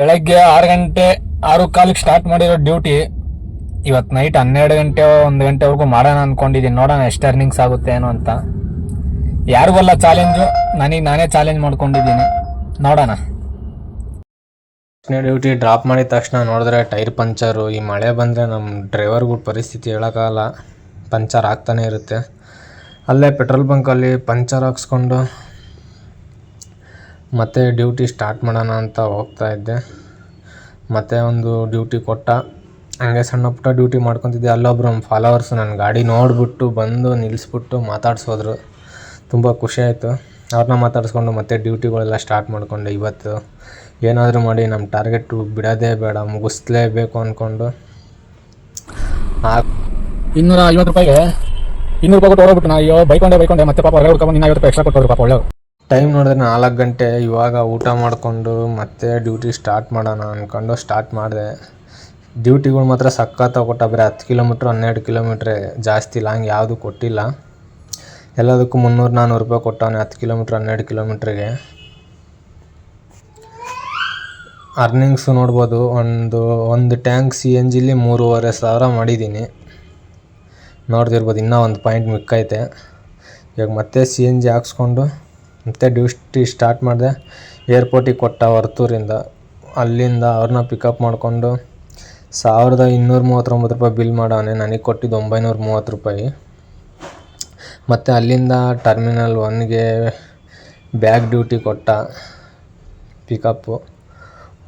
ಬೆಳಗ್ಗೆ ಆರು ಗಂಟೆ, ಆರು ಕಾಲಿಗೆ ಸ್ಟಾರ್ಟ್ ಮಾಡಿರೋ ಡ್ಯೂಟಿ ಇವತ್ತು ನೈಟ್ ಹನ್ನೆರಡು ಗಂಟೆ, ಒಂದು ಗಂಟೆವರೆಗೂ ಮಾಡೋಣ ಅಂದ್ಕೊಂಡಿದ್ದೀನಿ ನೋಡೋಣ ಎಷ್ಟು ಅರ್ನಿಂಗ್ಸ್ ಆಗುತ್ತೆ ಏನು ಅಂತ. ಯಾರಿಗಲ್ಲ ಚಾಲೆಂಜು ನನಗೆ ನಾನೇ ಚಾಲೆಂಜ್ ಮಾಡ್ಕೊಂಡಿದ್ದೀನಿ ನೋಡೋಣ. ಡ್ಯೂಟಿ ಡ್ರಾಪ್ ಮಾಡಿದ ತಕ್ಷಣ ನೋಡಿದ್ರೆ ಟೈರ್ ಪಂಚರು ಈ ಮಳೆ ಬಂದರೆ ನಮ್ಮ ಡ್ರೈವರ್ಗೂ ಪರಿಸ್ಥಿತಿ ಹೇಳೋಕ್ಕಾಗಲ್ಲ. ಪಂಚರ್ ಆಗ್ತಾನೆ ಇರುತ್ತೆ. ಅಲ್ಲೇ ಪೆಟ್ರೋಲ್ ಬಂಕಲ್ಲಿ ಪಂಚರ್ ಹಾಕ್ಸ್ಕೊಂಡು ಮತ್ತೆ ಡ್ಯೂಟಿ ಸ್ಟಾರ್ಟ್ ಮಾಡೋಣ ಅಂತ ಹೋಗ್ತಾ ಇದ್ದೆ. ಮತ್ತೆ ಒಂದು ಡ್ಯೂಟಿ ಕೊಟ್ಟ. ಹಂಗೆ ಸಣ್ಣ ಪುಟ್ಟ ಡ್ಯೂಟಿ ಮಾಡ್ಕೊತಿದ್ದೆ. ಅಲ್ಲೊಬ್ರು ನಮ್ಮ ಫಾಲೋವರ್ಸ್ ನನ್ನ ಗಾಡಿ ನೋಡಿಬಿಟ್ಟು ಬಂದು ನಿಲ್ಲಿಸ್ಬಿಟ್ಟು ಮಾತಾಡ್ಸೋದ್ರು. ತುಂಬ ಖುಷಿ ಆಯಿತು. ಅವ್ರನ್ನ ಮಾತಾಡಿಸ್ಕೊಂಡು ಮತ್ತೆ ಡ್ಯೂಟಿಗಳೆಲ್ಲ ಸ್ಟಾರ್ಟ್ ಮಾಡಿಕೊಂಡೆ ಇವತ್ತು. ಏನಾದರೂ ಮಾಡಿ ನಮ್ಮ ಟಾರ್ಗೆಟು ಬಿಡೋದೇ ಬೇಡ, ಮುಗಿಸ್ಲೇಬೇಕು ಅಂದ್ಕೊಂಡು ಇನ್ನೂರ ಐವತ್ತು ರೂಪಾಯಿಗೆ ಇನ್ನೂರು ರೂಪಾಯಿ ಕೊಟ್ಟು ಹೋಗ್ಬಿಟ್ಟು ನಾ ಅಯ್ಯೋ ಬೈಕೊಂಡೆ ಬೈಕೊಂಡೆ, ಮತ್ತೆ ಪಾಪ ಹೊರಗೆ ಹುಡ್ಕೊಂಡು ಇನ್ನೂ ಐವತ್ತು ರೂಪಾಯಿ ಎಕ್ಸ್ಟ್ರಾ ಕೊಟ್ಟು ಪಾಪ ಒಳ್ಳೆ ಟೈಮ್ ನೋಡಿದ್ರೆ ನಾಲ್ಕು ಗಂಟೆ, ಇವಾಗ ಊಟ ಮಾಡಿಕೊಂಡು ಮತ್ತೆ ಡ್ಯೂಟಿ ಸ್ಟಾರ್ಟ್ ಮಾಡೋಣ ಅಂದ್ಕೊಂಡು ಸ್ಟಾರ್ಟ್ ಮಾಡಿದೆ. ಡ್ಯೂಟಿಗಳು ಮಾತ್ರ ಸಖತ್ತಾಗಿ ಕೊಟ್ಟ ಬರೀ ಹತ್ತು ಕಿಲೋಮೀಟ್ರ್ ಹನ್ನೆರಡು ಕಿಲೋಮೀಟ್ರೆ ಜಾಸ್ತಿ ಲಾಂಗ್ ಯಾವುದು ಕೊಟ್ಟಿಲ್ಲ. ಎಲ್ಲದಕ್ಕೂ ಮುನ್ನೂರು ನಾನ್ನೂರು ರೂಪಾಯಿ ಕೊಟ್ಟವನೆ ಹತ್ತು ಕಿಲೋಮೀಟ್ರ್ ಹನ್ನೆರಡು ಕಿಲೋಮೀಟ್ರಿಗೆ ಅರ್ನಿಂಗ್ಸು ನೋಡ್ಬೋದು, ಒಂದು ಒಂದು ಟ್ಯಾಂಕ್ ಸಿ ಎನ್ ಜಿಲಿ ಮೂರುವರೆ ಸಾವಿರ ಮಾಡಿದ್ದೀನಿ. ನೋಡ್ದಿರ್ಬೋದು, ಇನ್ನೂ ಒಂದು ಪಾಯಿಂಟ್ ಮಿಕ್ಕೈತೆ. ಇವಾಗ ಮತ್ತೆ ಸಿ ಎನ್ ಜಿ ಹಾಕ್ಸ್ಕೊಂಡು ಮತ್ತೆ ಡ್ಯೂಟಿ ಸ್ಟಾರ್ಟ್ ಮಾಡಿದೆ. ಏರ್ಪೋರ್ಟಿಗೆ ಕೊಟ್ಟ ವರ್ತೂರಿಂದ. ಅಲ್ಲಿಂದ ಅವ್ರನ್ನ ಪಿಕಪ್ ಮಾಡಿಕೊಂಡು ಸಾವಿರದ ಇನ್ನೂರ ಮೂವತ್ತೊಂಬತ್ತು ರೂಪಾಯಿ ಬಿಲ್ ಮಾಡೋಣ ನನಗೆ ಕೊಟ್ಟಿದ್ದು ಒಂಬೈನೂರ ಮೂವತ್ತು ರೂಪಾಯಿ. ಮತ್ತು ಅಲ್ಲಿಂದ ಟರ್ಮಿನಲ್ ಒನ್ಗೆ ಬ್ಯಾಗ್ ಡ್ಯೂಟಿ ಕೊಟ್ಟ ಪಿಕಪ್ಪು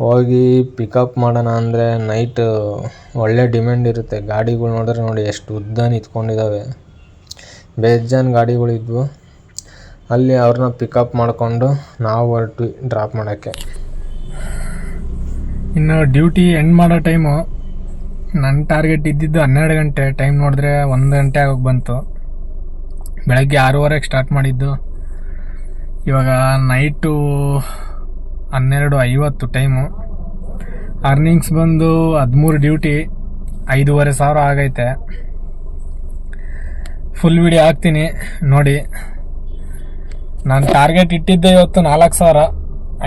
ಹೋಗಿ ಪಿಕಪ್ ಮಾಡೋಣ ಅಂದರೆ ನೈಟ್ ಒಳ್ಳೆ ಡಿಮ್ಯಾಂಡ್ ಇರುತ್ತೆ. ಗಾಡಿಗಳು ನೋಡಿದ್ರೆ ನೋಡಿ ಎಷ್ಟು ಉದ್ದ ನಿಂತ್ಕೊಂಡಿದ್ದಾವೆ ಬೇಜಾನ್ ಗಾಡಿಗಳಿದ್ವು. ಅಲ್ಲಿ ಅವ್ರನ್ನ ಪಿಕಪ್ ಮಾಡಿಕೊಂಡು ನಾವು ಹೊರಟ್ವಿ ಡ್ರಾಪ್ ಮಾಡೋಕ್ಕೆ. ಇನ್ನು ಡ್ಯೂಟಿ ಎಂಡ್ ಮಾಡೋ ಟೈಮು ನನ್ನ ಟಾರ್ಗೆಟ್ ಇದ್ದಿದ್ದು ಹನ್ನೆರಡು ಗಂಟೆ. ಟೈಮ್ ನೋಡಿದ್ರೆ ಒಂದು ಗಂಟೆ ಆಗೋಗಿ ಬಂತು. ಬೆಳಗ್ಗೆ ಆರೂವರೆಗೆ ಸ್ಟಾರ್ಟ್ ಮಾಡಿದ್ದು. ಇವಾಗ ನೈಟು ಹನ್ನೆರಡು ಐವತ್ತು ಟೈಮು ಅರ್ನಿಂಗ್ಸ್ ಬಂದು ಹದಿಮೂರು ಡ್ಯೂಟಿ ಐದೂವರೆ ಸಾವಿರ ಆಗೈತೆ. ಫುಲ್ ವಿಡಿಯೋ ಹಾಕ್ತೀನಿ, ನೋಡಿ. ನಾನು ಟಾರ್ಗೆಟ್ ಇಟ್ಟಿದ್ದೆ ಇವತ್ತು ನಾಲ್ಕು ಸಾವಿರ.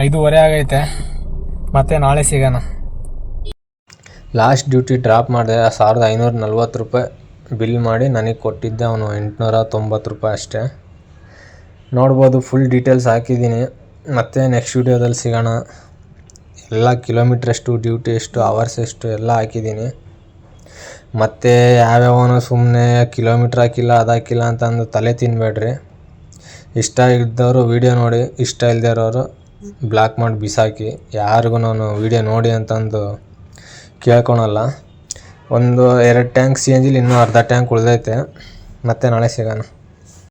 ಐದೂವರೆ ಆಗೈತೆ. ಮತ್ತೆ ನಾಳೆ ಸಿಗೋಣ. ಲಾಸ್ಟ್ ಡ್ಯೂಟಿ ಡ್ರಾಪ್ ಮಾಡಿದೆ. ಸಾವಿರದ ಐನೂರ ನಲ್ವತ್ತು ರೂಪಾಯಿ ಬಿಲ್ ಮಾಡಿ ನನಗೆ ಕೊಟ್ಟಿದ್ದೆ ಅವನು ಎಂಟುನೂರ ತೊಂಬತ್ತು ರೂಪಾಯಿ ಅಷ್ಟೇ. ನೋಡ್ಬೋದು ಫುಲ್ ಡೀಟೇಲ್ಸ್ ಹಾಕಿದ್ದೀನಿ. ಮತ್ತೆ ನೆಕ್ಸ್ಟ್ ವೀಡಿಯೋದಲ್ಲಿ ಸಿಗೋಣ. ಎಲ್ಲ ಕಿಲೋಮೀಟ್ರ್ ಎಷ್ಟು ಡ್ಯೂಟಿ ಎಷ್ಟು ಅವರ್ಸ್ ಎಷ್ಟು, ಎಲ್ಲ ಹಾಕಿದ್ದೀನಿ. ಮತ್ತು ಯಾವ್ಯಾವನೋ ಸುಮ್ಮನೆ ಕಿಲೋಮೀಟ್ರ್ ಹಾಕಿಲ್ಲ, ಅದು ಹಾಕಿಲ್ಲ ಅಂತಂದು ತಲೆ ತಿನ್ನಬೇಡ್ರಿ ಇಷ್ಟ ಇದ್ದವರು ವೀಡಿಯೋ ನೋಡಿ, ಇಷ್ಟ ಇಲ್ಲದೆ ಇರೋರು ಬ್ಲಾಕ್ ಮಾಡಿ ಬಿಸಾಕಿ. ಯಾರಿಗೂ ನಾನು ವೀಡಿಯೋ ನೋಡಿ ಅಂತಂದು ಕೇಳ್ಕೊಳಲ್ಲ. ಒಂದು ಎರಡು ಟ್ಯಾಂಕ್ ಸಿ ಎನ್ ಜಿಲಿ ಇನ್ನೂ ಅರ್ಧ ಟ್ಯಾಂಕ್ ಉಳಿದೈತೆ. ಮತ್ತೆ ನಾಳೆ ಸಿಗೋಣ.